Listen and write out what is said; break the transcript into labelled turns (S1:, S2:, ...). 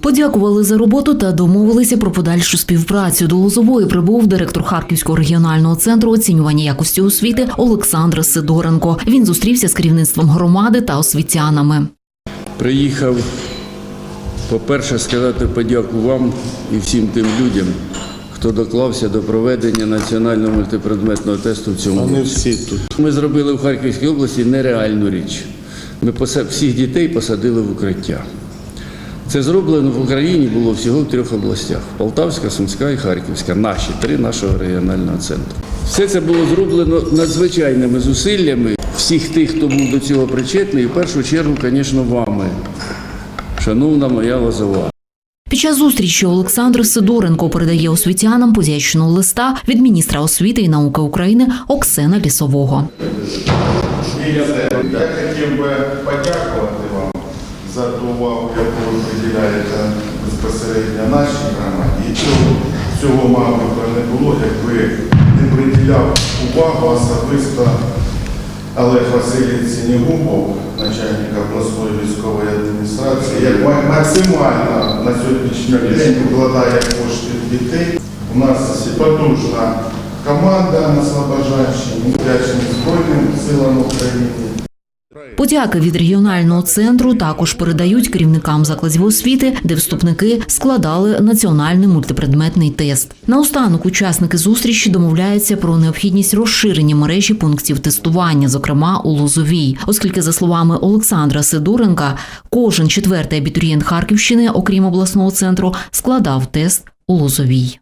S1: Подякували за роботу та домовилися про подальшу співпрацю. До Лозової прибув директор Харківського регіонального центру оцінювання якості освіти Олександр Сидоренко. Він зустрівся з керівництвом громади та освітянами.
S2: Приїхав, по-перше, сказати подяку вам і всім тим людям, хто доклався до проведення національного мультипредметного тесту в цьому
S3: Вони
S2: році.
S3: всі тут.
S2: Ми зробили в Харківській області нереальну річ. Ми всіх дітей посадили в укриття. Це зроблено в Україні було всього в трьох областях: Полтавська, Сумська і Харківська, наші три нашого регіонального центру. Все це було зроблено надзвичайними зусиллями всіх тих, хто був до цього причетний, і в першу чергу, звісно, вами, шановна моя Лозова.
S1: Під час зустрічі Олександр Сидоренко передає освітянам подячного листа від міністра освіти і науки України Оксена Лісового.
S4: Я хотів би подякувати вам за ту увагу, яку ви приділяєте безпосередньо нашій громаді. І цього, цього, мабуть, не було, якби не приділяв увагу особисто Олег Васильович Сінігубов, начальник обласної військової адміністрації, як максимально на сьогоднішній день вкладає кошти дітей. У нас потужна команда на Слобожанщині, вдячні Збройним силам України.
S1: Подяки від регіонального центру також передають керівникам закладів освіти, де вступники складали національний мультипредметний тест. Наостанок учасники зустрічі домовляються про необхідність розширення мережі пунктів тестування, зокрема у Лозовій, оскільки, за словами Олександра Сидоренка, кожен четвертий абітурієнт Харківщини, окрім обласного центру, складав тест у Лозовій.